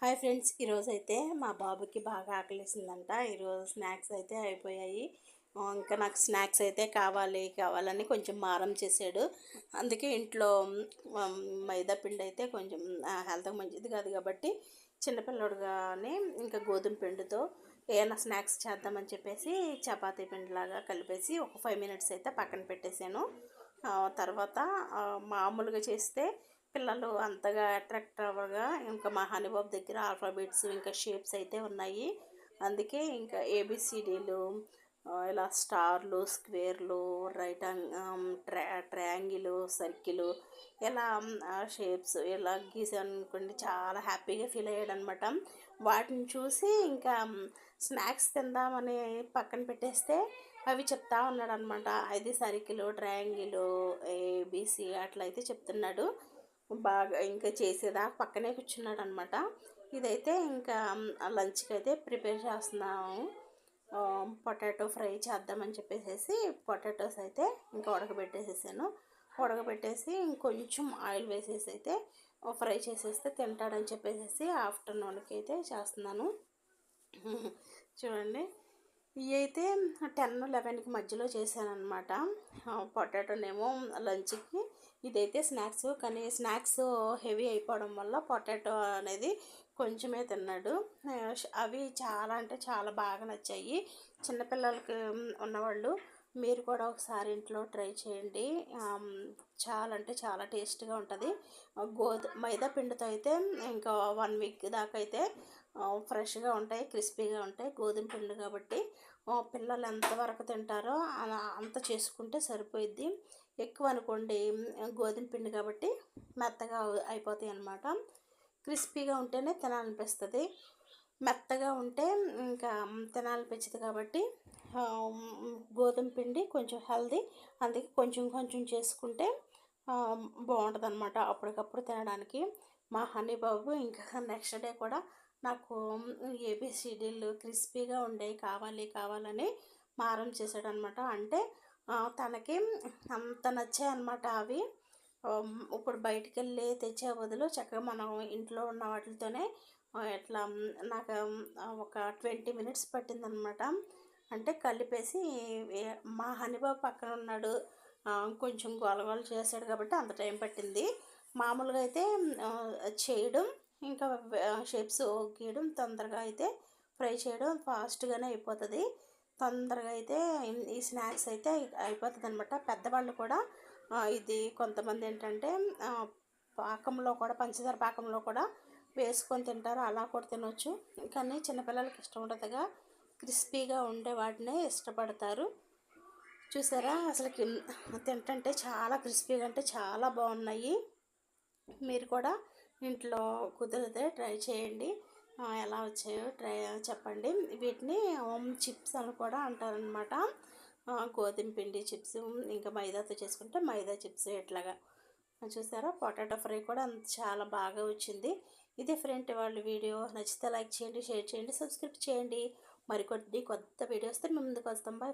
Hi friends ఈరోజు అయితే మా బాబుకి బాగా ఆకలిసిందంట. ఈరోజు స్నాక్స్ అయితే అయిపోయాయి. ఇంకా నాకు స్నాక్స్ అయితే కావాలి కావాలని కొంచెం మారం చేశాడు. అందుకే ఇంట్లో మైదా పిండి అయితే కొంచెం హెల్త్కి మంచిది కాదు కాబట్టి చిన్నపిల్లడుగానే ఇంకా గోధుమ పిండితో ఏమైనా స్నాక్స్ చేద్దామని చెప్పేసి చపాతీ పిండిలాగా కలిపేసి ఒక ఫైవ్ మినిట్స్ అయితే పక్కన పెట్టేశాను. తర్వాత మామూలుగా చేస్తే పిల్లలు అంతగా అట్రాక్ట్ అవ్వగా ఇంకా మా హనీబాబు దగ్గర ఆల్ఫాబెట్స్ ఇంకా షేప్స్ అయితే ఉన్నాయి. అందుకే ఇంకా ఏబిసిడీలు ఇలా స్టార్లు స్క్వేర్లు రైట్ ట్రా ట్రయాంగిల్ సర్కిల్ ఇలా షేప్స్ ఇలా గీసానుకోండి అనుకోండి చాలా హ్యాపీగా ఫీల్ అయ్యాడనమాట. వాటిని చూసి ఇంకా స్నాక్స్ తిందామని పక్కన పెట్టేస్తే అవి చెప్తా ఉన్నాడు అనమాట అది సర్కిల్ ట్రయాంగిల్ ఏబిసి అట్లా అయితే చెప్తున్నాడు. బాగా ఇంకా చేసేదాకా పక్కనే కూర్చున్నాడు అనమాట ఇదైతే ఇంకా లంచ్కి అయితే ప్రిపేర్ చేస్తున్నాము. పొటాటో ఫ్రై చేద్దామని చెప్పేసి పొటాటోస్ అయితే ఇంకా ఉడకబెట్టేసేసాను. ఉడకబెట్టేసి ఇంకొంచెం ఆయిల్ వేసేసి అయితే ఫ్రై చేసేస్తే తింటాడని చెప్పేసి ఆఫ్టర్నూన్కి అయితే చేస్తున్నాను. చూడండి. ఇవి అయితే టెన్ లెవెన్కి మధ్యలో చేశాను అనమాట పొటాటోనేమో లంచ్కి. ఇదైతే స్నాక్స్ కానీ స్నాక్స్ హెవీ అయిపోవడం వల్ల పొటాటో అనేది కొంచెమే తిన్నాడు. అవి చాలా అంటే చాలా బాగా నచ్చాయి. చిన్నపిల్లలకి ఉన్నవాళ్ళు మీరు కూడా ఒకసారి ఇంట్లో ట్రై చేయండి. చాలా అంటే చాలా టేస్ట్గా ఉంటుంది. గోధు మైదా పిండితో అయితే ఇంకా వన్ వీక్ దాకా అయితే ఫ్రెష్గా ఉంటాయి క్రిస్పీగా ఉంటాయి గోధుమ పిండి కాబట్టి. పిల్లలు ఎంతవరకు తింటారో అంత చేసుకుంటే సరిపోయిద్ది. ఎక్కువ అనుకోండి గోధుమ పిండి కాబట్టి మెత్తగా అయిపోతాయి అన్నమాట. క్రిస్పీగా ఉంటేనే తినాలనిపిస్తుంది. మెత్తగా ఉంటే ఇంకా తినాలనిపించదు కాబట్టి గోధుమ పిండి కొంచెం హెల్దీ అందుకే కొంచెం కొంచెం చేసుకుంటే బాగుంటుంది అనమాట అప్పటికప్పుడు తినడానికి. మా హనీ బాబు ఇంకా నెక్స్ట్ డే కూడా నాకు ఏబిసిడీలు క్రిస్పీగా ఉండేవి కావాలి కావాలని మారం చేశాడనమాట అంటే తనకి అంత నచ్చాయి అనమాట అవి. ఇప్పుడు బయటికి వెళ్ళి తెచ్చే బదులు చక్కగా మనం ఇంట్లో ఉన్న వాటితోనే ఎట్లా నాకు ఒక ట్వంటీ మినిట్స్ పట్టిందనమాట. అంటే కలిపేసి మా హనీబాబు పక్కన ఉన్నాడు. కొంచెం గోలగోల చేశాడు కాబట్టి అంత టైం పట్టింది. మామూలుగా అయితే చేయడం ఇంకా షేప్స్ గీయడం తొందరగా అయితే ఫ్రై చేయడం ఫాస్ట్గానే అయిపోతుంది. తొందరగా అయితే ఈ స్నాక్స్ అయితే అయిపోతుంది అనమాట పెద్దవాళ్ళు కూడా ఇది కొంతమంది ఏంటంటే పాకంలో కూడా పంచదార పాకంలో కూడా వేసుకొని తింటారు అలా కూడా తినవచ్చు కానీ చిన్నపిల్లలకి ఇష్టం ఉండదుగా. క్రిస్పీగా ఉండే వాటినే ఇష్టపడతారు. చూసారా? అసలు తింటంటే చాలా క్రిస్పీగా అంటే చాలా బాగున్నాయి. మీరు కూడా ఇంట్లో కుదిరితే ట్రై చేయండి. ఎలా వచ్చాయో ట్రై చెప్పండి. వీటిని చిప్స్ అని కూడా అంటారనమాట గోధుమ పిండి చిప్స్ ఇంకా మైదాతో చేసుకుంటే మైదా చిప్స్ ఇట్లాగా చూసారా? పొటాటో ఫ్రై కూడా చాలా బాగా వచ్చింది. ఇది ఫ్రెండ్ వాళ్ళ వీడియో. నచ్చితే లైక్ చేయండి షేర్ చేయండి సబ్స్క్రైబ్ చేయండి. మరికొద్ది కొత్త వీడియోస్తో మేము ముందుకు వస్తాం. బాయ్